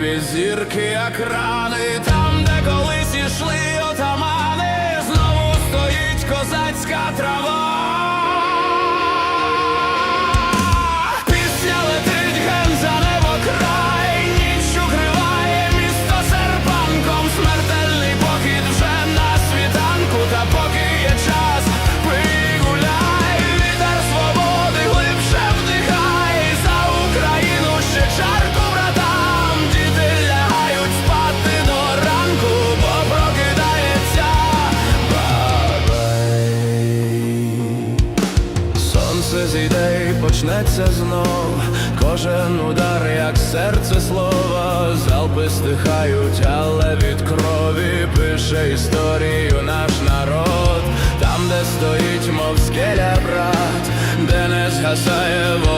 небі зірки, як рани, Сонце зійде і почнеться знов, кожен удар, як серце слова, залпи стихають, але від крові пише історію наш народ, там, де стоїть, мов скеля брат, де не згасає свободи.